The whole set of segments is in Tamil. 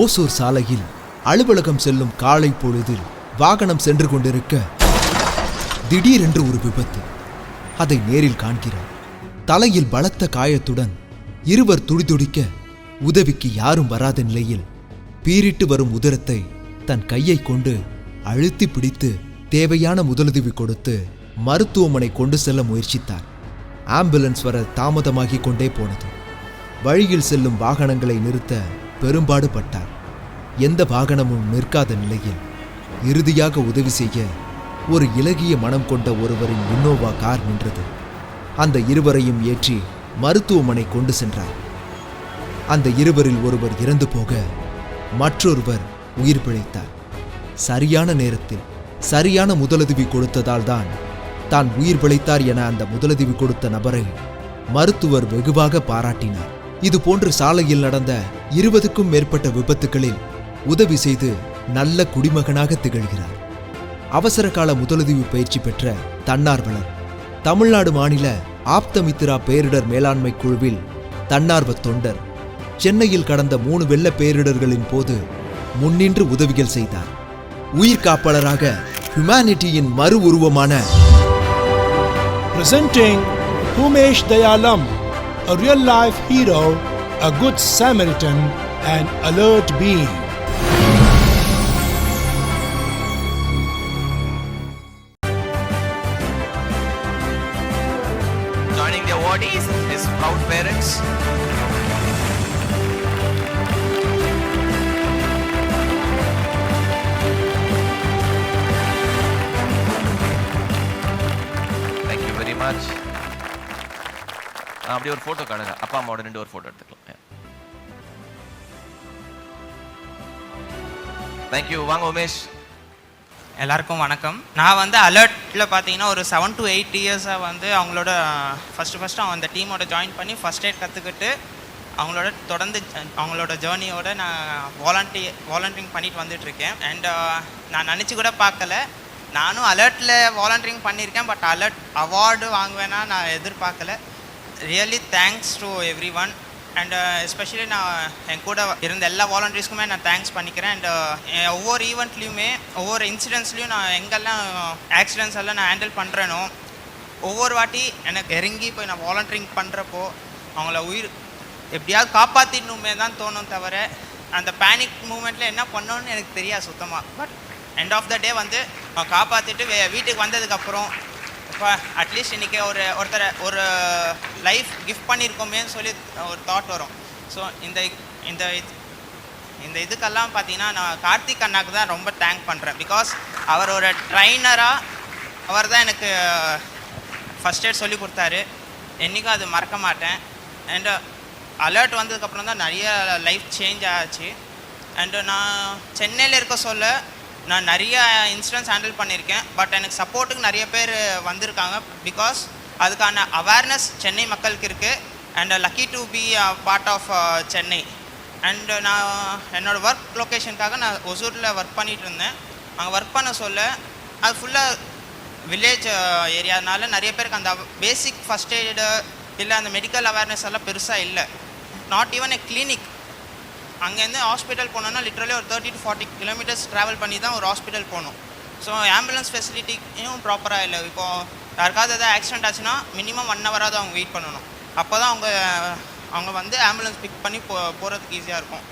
ஓசூர் சாலையில் அலுவலகம் செல்லும் காலை பொழுதில் வாகனம் சென்று கொண்டிருக்க திடீரென்று ஒரு விபத்து. அதை நேரில் காண்கிறார். தலையில் பலத்த காயத்துடன் இருவர் துடிதுடிக்க உதவிக்கு யாரும் வராத நிலையில் பீரிட்டு வரும் உதரத்தை தன் கையை கொண்டு அழுத்தி பிடித்து தேவையான முதலுதவி கொடுத்து மருத்துவமனை கொண்டு செல்ல முயற்சித்தார். ஆம்புலன்ஸ் வர தாமதமாகிக் கொண்டே போனது. வழியில் செல்லும் வாகனங்களை நிறுத்த பெரும்பாடுபட்டார். எந்த வாகனமும் நிற்காத நிலையில் இறுதியாக உதவி செய்ய ஒரு இலகிய மனம் கொண்ட ஒருவரின் இன்னோவா கார் நின்றது. அந்த இருவரையும் ஏற்றி மருத்துவமனை கொண்டு சென்றார். அந்த இருவரில் ஒருவர் இறந்து போக மற்றொருவர் உயிர் பிழைத்தார். சரியான நேரத்தில் சரியான முதலுதவி கொடுத்ததால் தான் தான் உயிர் பிழைத்தார் என அந்த முதலுதவி கொடுத்த நபரை மருத்துவர் வெகுவாக பாராட்டினார். இது போன்று சாலையில் நடந்த இருபதுக்கும் மேற்பட்ட விபத்துகளில் உதவி செய்து நல்ல குடிமகனாக திகழ்கிறார். அவசர கால முதலுதவி பயிற்சி பெற்ற தன்னார்வலர் தமிழ்நாடு மாநில ஆப்தமித்ரா பேரிடர் மேலாண்மை குழுவில் தன்னார்வ தொண்டர் சென்னையில் கடந்த மூணு வெள்ள பேரிடர்களின் போது முன்னின்று உதவிகள் செய்தார். உயிர் காப்பாளராக ஹியூமானிட்டியின் மறு உருவமான presenting Umesh Dayalam a real life hero, a good Samaritan, an alert being. Joining the awardees, his proud parents. Thank you very much. அப்படியே ஒரு ஃபோட்டோ காணுங்க. அப்பா அம்மாவோட ரெண்டு ஒரு ஃபோட்டோ எடுத்துக்கலாம். தேங்க்யூ வாங்க உமேஷ். எல்லாருக்கும் வணக்கம். நான் வந்து அலர்ட்டில் பார்த்தீங்கன்னா ஒரு செவன் டு எயிட் இயர்ஸாக வந்து அவங்களோட ஃபஸ்ட்டு ஃபஸ்ட்டு அவங்க அந்த டீமோட ஜாயின் பண்ணி ஃபஸ்ட் எய்ட் கற்றுக்கிட்டு அவங்களோட தொடர்ந்து அவங்களோட ஜேர்னியோட நான் வாலண்டி வாலண்டியரிங் பண்ணிட்டு வந்துட்டுருக்கேன் அண்ட் uh, நான் நினச்சி கூட பார்க்கல. நானும் அலர்ட்டில் வாலண்டியரிங் பண்ணியிருக்கேன். பட் அலர்ட் அவார்டு வாங்குவேன்னா நான் எதிர்பார்க்கல. Really thanks to everyone and especially நான் என் கூட இருந்த எல்லா வாலண்டியர்ஸ்க்குமே நான் தேங்க்ஸ் பண்ணிக்கிறேன். அண்ட் uh, ஒவ்வொரு ஈவெண்ட்லேயுமே ஒவ்வொரு இன்சிடென்ட்ஸ்லையும் நான் எங்கெல்லாம் ஆக்சிடென்ட்ஸ் எல்லாம் நான் ஹேண்டில் பண்ணுறேனோ ஒவ்வொரு வாட்டி எனக்கு இறங்கி போய் நான் வாலண்டியரிங் பண்ணுறப்போ அவங்கள உயிர் எப்படியாவது காப்பாற்றிடணுமே தான் தோணும் தவிர அந்த பேனிக் மூமெண்ட்டில் என்ன பண்ணோன்னு எனக்கு தெரியாது சுத்தமாக but end of the day வந்து அவன் காப்பாற்றிட்டு வீட்டுக்கு வந்ததுக்கப்புறம் இப்போ அட்லீஸ்ட் இன்றைக்கி ஒரு ஒருத்தரை ஒரு லைஃப் கிஃப்ட் பண்ணியிருக்கோமேன்னு சொல்லி ஒரு தாட் வரும். ஸோ இந்த இந்த இது- இந்த இதுக்கெல்லாம் பார்த்தீங்கன்னா நான் கார்த்திக் அண்ணாக்கு தான் ரொம்ப தேங்க் பண்ணுறேன் பிகாஸ் அவர் ஒரு ட்ரைனராக அவர் தான் எனக்கு ஃபஸ்ட் எய்ட் சொல்லி கொடுத்தாரு. என்றைக்கும் அது மறக்க மாட்டேன். அண்டு அலர்ட் வந்ததுக்கப்புறம் தான் நிறைய லைஃப் சேஞ்ச் ஆச்சு. அண்டு நான் சென்னையில் இருக்க சொல்ல நான் நிறைய இன்சிடென்ட்ஸ் ஹேண்டில் பண்ணியிருக்கேன். பட் எனக்கு சப்போர்ட்டுக்கு நிறைய பேர் வந்திருக்காங்க. பிகாஸ் அதுக்கான அவேர்னஸ் சென்னை மக்களுக்கு இருக்குது and lucky to be part of Chennai. And நான் என்னோடய ஒர்க் லொக்கேஷனுக்காக நான் ஒசூரில் ஒர்க் பண்ணிகிட்டு இருந்தேன் அங்கே ஒர்க் பண்ண சொல்ல அது ஃபுல்லாக வில்லேஜ் ஏரியானால நிறைய பேருக்கு அந்த பேசிக் ஃபஸ்ட் எய்டு இல்லை அந்த மெடிக்கல் அவேர்னஸ் எல்லாம் பெருசாக இல்லை. நாட் ஈவன் எ கிளினிக் அங்கேருந்து ஹாஸ்பிட்டல் போனோன்னா லிட்ரலி ஒரு thirty to forty kilometres travel பண்ணி தான் ஒரு ஹாஸ்பிட்டல் போகணும். ஸோ ஆம்புலன்ஸ் ஃபெசிலிட்டியும் ப்ராப்பராக இல்லை. இப்போது யாருக்காவது எதாவது ஆக்சிடென்ட் ஆச்சுன்னா மினிமம் ஒன் ஹவராவது அவங்க வெயிட் பண்ணணும். அப்போ தான் அவங்க அவங்க வந்து ஆம்புலன்ஸ் பிக் பண்ணி போ போகிறதுக்கு ஈஸியாக இருக்கும்.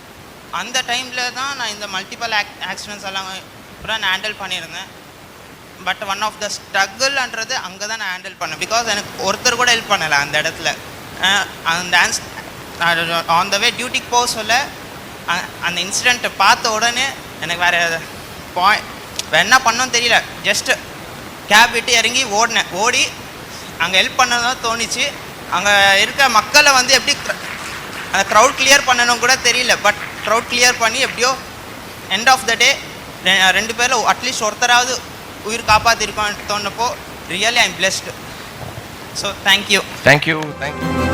அந்த டைமில் தான் நான் இந்த மல்டிபிள் ஆக் ஆக்சிடென்ட்ஸ் எல்லாம் கூட நான் ஹேண்டில் பண்ணியிருந்தேன். பட் ஒன் ஆஃப் த ஸ்ட்ரகிள்ன்றது அங்கே தான் நான் ஹேண்டில் பண்ணேன். பிகாஸ் எனக்கு ஒருத்தர் கூட ஹெல்ப் பண்ணலை அந்த இடத்துல. அந்த ஆன்ஸ் ஆன் த வே டியூட்டிக்கு போக சொல்ல அந்த இன்சிடெண்ட்டை பார்த்த உடனே எனக்கு வேறு பாய் வேறு என்ன பண்ணோன்னு தெரியல. ஜஸ்ட்டு கேப் விட்டு இறங்கி ஓடினேன். ஓடி அங்கே ஹெல்ப் பண்ணதான் தோணுச்சு. அங்கே இருக்க மக்களை வந்து எப்படி அந்த க்ரௌட் கிளியர் பண்ணணும் கூட தெரியல. பட் க்ரௌட் கிளியர் பண்ணி எப்படியோ எண்ட் ஆஃப் த டே ரெண்டு பேரில் அட்லீஸ்ட் ஒருத்தராவது உயிர் காப்பாற்றிருக்கோம் தோணுப்போ really I'm blessed so thank you thank you thank you